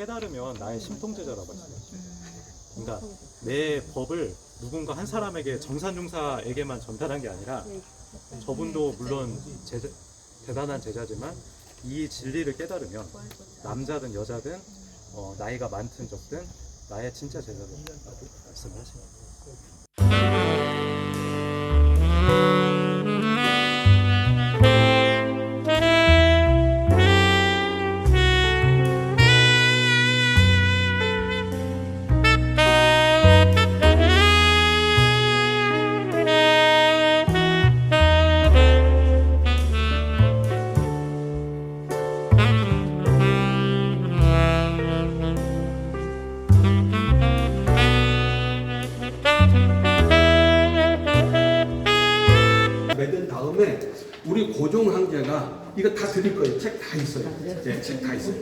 깨달으면 나의 심통제자라고 말씀하셨어요. 그러니까 내 법을 누군가 한 사람에게 정산중사에게만 전달한 게 아니라 저분도 물론 제자, 대단한 제자지만 이 진리를 깨달으면 남자든 여자든 어, 나이가 많든 적든 나의 진짜 제자라고 말씀을 하십니다. 맺은 고종 황제가 이거 다 드릴 거예요. 책 다 있어요. 네, 책 다 있어요.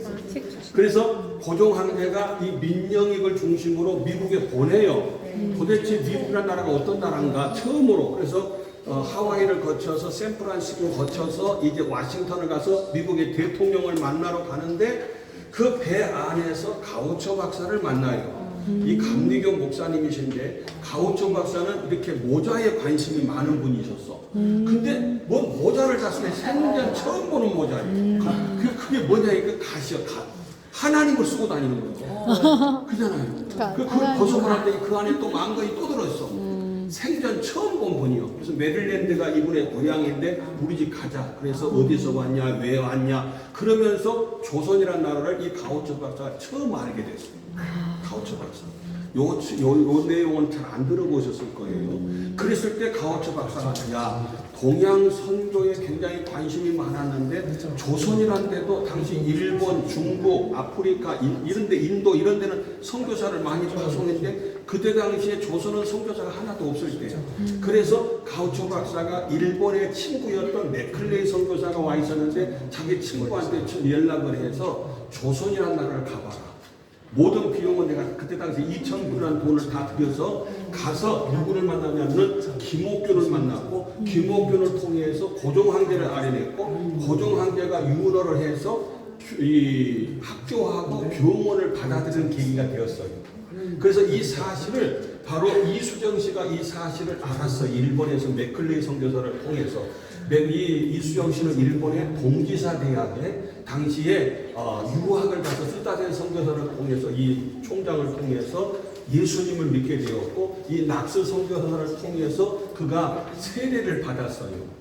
그래서 고종 황제가 이 민영익을 중심으로 미국에 보내요. 도대체 미국이라는 나라가 어떤 나라인가 처음으로 그래서 어, 하와이를 거쳐서 샌프란시스코 거쳐서 이제 워싱턴을 가서 미국의 대통령을 만나러 가는데 그 배 안에서 가우초 박사를 만나요. 이 감리교 목사님이신데 가우초 박사는 이렇게 모자에 관심이 많은 분이셨어. 근데 뭐 모자를 다 쓰네. 생전 처음 보는 모자예요. 그 그게 뭐냐 이거 갓이요 갓. 하나님을 쓰고 다니는 거예요. 그잖아요. 그, 그걸 벗어날 때그 안에 또 망거이 또 들어있어. 생전 처음 본 분이요. 그래서 메릴랜드가 이분의 고향인데 우리 집 가자. 그래서 어디서 왔냐, 왜 왔냐. 그러면서 조선이라는 나라를 이 가우처 박사가 처음 알게 됐어요. 가우처 박사. 요, 요, 요 내용은 잘 안 들어보셨을 거예요. 그랬을 때 가우처 박사가 야 동양 선교에 굉장히 관심이 많았는데 조선이란 데도 당시 일본, 중국, 아프리카 이- 이런 데 인도 이런 데는 선교사를 많이 파송했는데 그때 당시에 조선은 선교사가 하나도 없을 때예요. 그래서 가우초 박사가 일본의 친구였던 맥클레이 선교사가 와 있었는데 자기 친구한테 연락을 해서 조선이라는 나라를 가봐라. 모든 비용은 내가 그때 당시 2천 불이라는 돈을 다 들여서 가서 누구를 만나냐면 김옥균을 만났고 김옥균을 통해서 고종 황제를 알아냈고 고종 황제가 유언을 해서 이 학교하고 병원을 받아들이는 계기가 되었어요. 그래서 이 사실을 바로 이수정 씨가 이 사실을 알았어요. 일본에서 맥클레이 선교사를 통해서. 맨이 이수정 씨는 일본의 동지사 대학에 당시에 어, 유학을 가서 쓰다된 선교사를 통해서 이 총장을 통해서 예수님을 믿게 되었고 이 낙스 선교사를 통해서 그가 세례를 받았어요.